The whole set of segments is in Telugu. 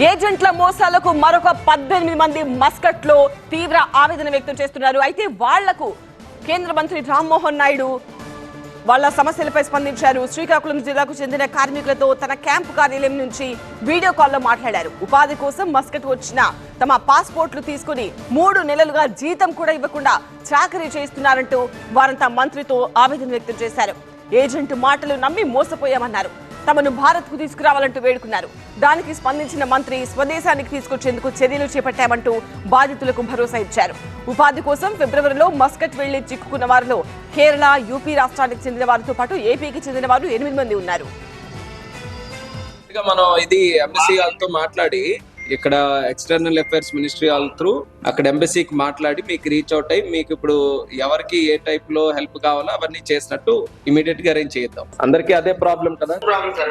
ఏజెంట్ల మోసాలకు మరొక పద్దెనిమిది మంది మస్కట్లో తీవ్ర ఆవేదన వ్యక్తం చేస్తున్నారు. అయితే వాళ్ళకు కేంద్ర మంత్రి రామ్మోహన్ నాయుడు వాళ్ళ సమస్యలపై స్పందించారు. శ్రీకాకుళం జిల్లాకు చెందిన కార్మికులతో తన క్యాంపు కార్యాలయం నుంచి వీడియో కాల్లో మాట్లాడారు. ఉపాధి కోసం మస్కట్ వచ్చిన తమ పాస్పోర్ట్లు తీసుకుని మూడు నెలలుగా జీతం కూడా ఇవ్వకుండా చాకరీ చేస్తున్నారంటూ వారంతా మంత్రితో ఆవేదన వ్యక్తం చేశారు. ఏజెంట్ మాటలు నమ్మి మోసపోయామన్నారు. తమను భారత్కు తీసుకురావాలంటూ వేడుకున్నారు. దానికి స్పందించిన మంత్రి స్వదేశానికి తీసుకొచ్చేందుకు చర్యలు చేపట్టామంటూ బాధితులకు భరోసా ఇచ్చారు. ఉపాధి కోసం ఫిబ్రవరిలో మస్కట్ వెళ్ళి చిక్కుకున్న వారిలో కేరళ యూపీ రాష్ట్రానికి చెందిన వారితో పాటు ఏపీకి చెందిన వారు ఎనిమిది మంది ఉన్నారు. మనం ఇది ఎంబసీ వాళ్ళతో మాట్లాడి ఇక్కడ ఎక్స్టర్నల్ అఫైర్స్ మినిస్ట్రీ వాళ్ళ త్రూ అక్కడ ఎంబసీకి మాట్లాడి మీకు రీచ్ అవుట్ అయ్యి మీకు ఇప్పుడు ఎవరికి ఏ టైప్లో హెల్ప్ కావాలో అవన్నీ చేసినట్టు ఇమీడియట్గా అరేంజ్ చేద్దాం అందరికీ అదే ప్రాబ్లం కదా? ప్రాబ్లం సార్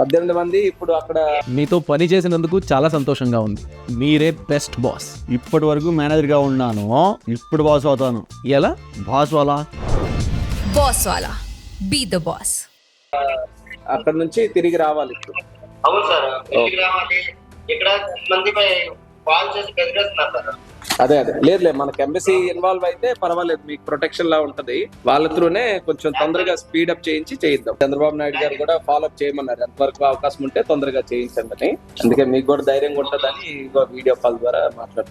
పద్దెనిమిది మంది ఇప్పుడు అక్కడ మీతో పని చేసినందుకు చాలా సంతోషంగా ఉంది. మీరే బెస్ట్ బాస్ ఇప్పటి వరకు మేనేజర్గా ఉన్నాను. ఇప్పుడు బాస్ అవుతాను. ఎలా? బాస్ వాళ్ళ బాస్ వాలా. బీ ద బాస్ అక్కడ నుంచి తిరిగి రావాలి ఇప్పుడు. అవును సార్ ఇక్కడ మందిపై కాల్ చేసి బెదిరేస్తున్నారు సార్. అదే అదే. లేదు లేదు. మనకి ఎంబసీ ఇన్వాల్వ్ అయితే పర్వాలేదు. మీకు ప్రొటెక్షన్ లా ఉంటది. వాళ్ళ త్రూనే కొంచెం తొందరగా స్పీడ్ అప్ చేయించి చేయిద్దాం. చంద్రబాబు నాయుడు గారు కూడా ఫాలో అప్ చేయమన్నారు. ఎంతవరకు అవకాశం ఉంటే తొందరగా చేయించండి అందుకే మీకు కూడా ధైర్యంగా ఉంటుందని వీడియో కాల్ ద్వారా మాట్లాడుతున్నాం.